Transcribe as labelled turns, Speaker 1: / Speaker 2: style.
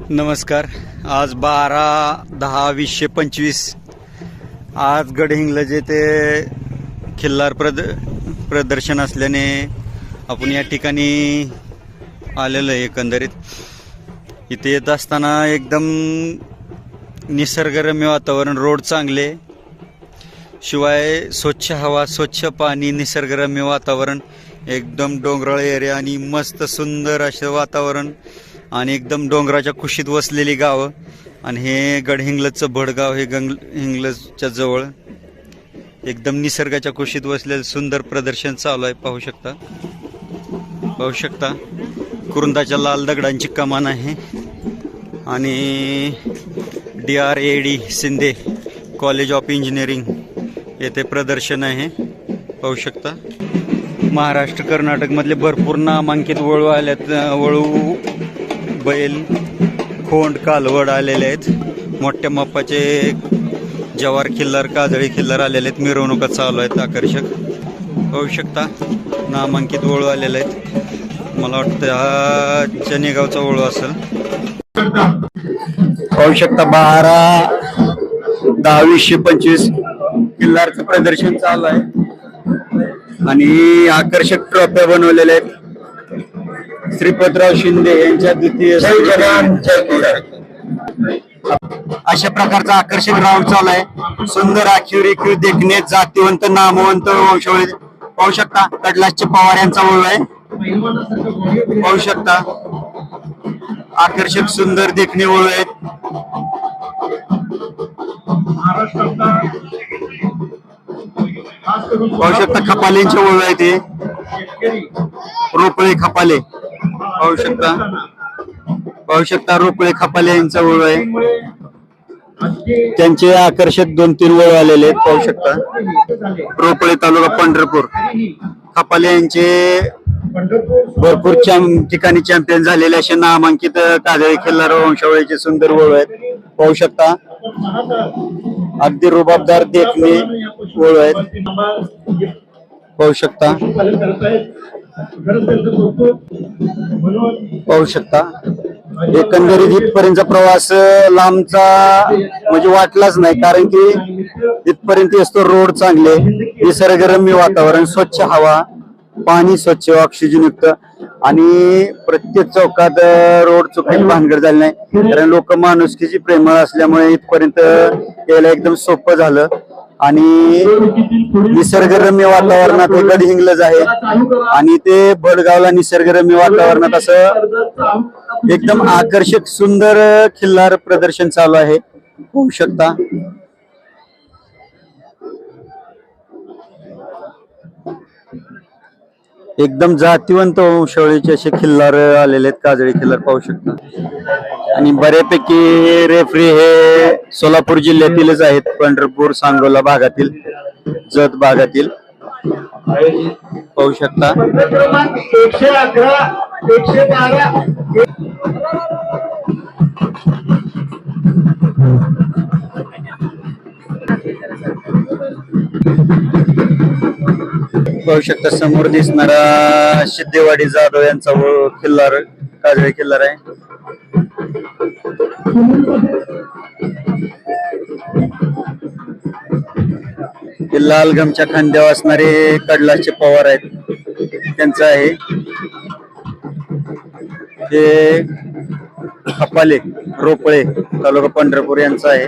Speaker 1: नमस्कार. आज बारा दहा वीसशे पंचवीस. आज गडहिंग्लज येथे खिल्लार प्रद प्रदर्शन असल्याने आपण या ठिकाणी आलेलो आहे एकंदरीत. इथे येत असताना एकदम निसर्गरम्य वातावरण रोड चांगले. शिवाय स्वच्छ हवा स्वच्छ पाणी निसर्गरम्य वातावरण एकदम डोंगराळ एरिया आणि मस्त सुंदर असं वातावरण. आणि एकदम डोंगराच्या कुशीत वसलेली गावं. आणि हे गडहिंग्लजचं भडगाव हे गंग हिंगलजच्या जवळ. एकदम निसर्गाच्या कुशीत वसलेलं सुंदर प्रदर्शन चालू आहे पाहू शकता. पाहू शकता. कुरुंदाच्या लाल दगडांची कमान आहे. आणि D R A D Shinde college of engineering येथे प्रदर्शन आहे. पाहू शकता. महाराष्ट्र कर्नाटकमधले भरपूर नामांकित वळू आल्यात वळू बैल खोंड कालवड आलेले आहेत. मोठ्या मापाचे जवार खिल्लर काजळी खिल्लर आलेले आहेत. मिरवणुका चालू आहेत आकर्षक. पाहू शकता नामांकित वळू आलेले आहेत. मला वाटतं हा चनेगावचा वळू असेल. पाहू शकता बारा दहावीसशे पंचवीस किल्लारचं प्रदर्शन चालू आहे. आणि आकर्षक ट्रॉफ्या बनवलेल्या आहेत. श्रीपतराव शिंदे यांच्या द्वितीय अशा प्रकारचा आकर्षक राऊंड चालू आहे. सुंदर आखीव रेखीव देखणे जातीवंत नामवंत वंशावळी. पाहू शकता कडलासचे पवार यांचा ओळ आहे. पाहू शकता आकर्षक सुंदर देखणे ओळ आहेत. पाहू शकता खपालेंचे ओळ आहे ते. रोपळे खपाले. पाहू शकता. पाहू शकता रोपळे खपाले यांचा ओळ आहे. त्यांचे आकर्षक दोन तीन वळ आलेले आहेत पाहू शकता. रोपळे तालुका पंढरपूर. खपाले यांचे भरपूर ठिकाणी चॅम्पियन झालेले असे नामांकित काजळी खिल्लार वंशावळीचे सुंदर वळ आहेत. पाहू शकता. अगदी रुबाबदार देखणे वळ आहेत. पाहू शकता. पाहू शकता. एकंदरीत इथपर्यंत प्रवास लांबचा म्हणजे वाटलाच नाही कारण की इथपर्यंत असतो रोड चांगले निसर्गरम्य वातावरण स्वच्छ हवा पाणी स्वच्छ ऑक्सिजनयुक्त आणि प्रत्येक चौकात रोड चुकीत भानगड झाली नाही. कारण लोक माणुसकीची प्रेमळ असल्यामुळे इथपर्यंत यायला एकदम सोपं झालं. आणि निसर्गरम्य वातावरणात हे गडहिंग्लज आहे आणि ते भडगावला निसर्गरम्य वातावरणात असं एकदम आकर्षक सुंदर खिल्लार प्रदर्शन चालू आहे. होऊ शकता. एकदम जातीवंत वंशावळीचे असे खिल्लार आलेले आहेत काजळी खिल्लार पाहू शकता. आणि बऱ्यापैकी रेफरी हे सोलापूर जिल्ह्यातीलच आहेत पंढरपूर सांगोला भागातील जत भागातील. पाहू शकता.
Speaker 2: एकशे अकरा एकशे बारा.
Speaker 1: पाहू शकता समोर दिसणारा सिद्धेवाडी जाधव यांचा किल्लार काजळी किल्लार आहे. हे लाल गमच्या खांद्यावर असणारे कडलाचे पवार आहेत. त्यांचं आहे. ते खपाले रोपळे तालुका पंढरपूर यांचा आहे.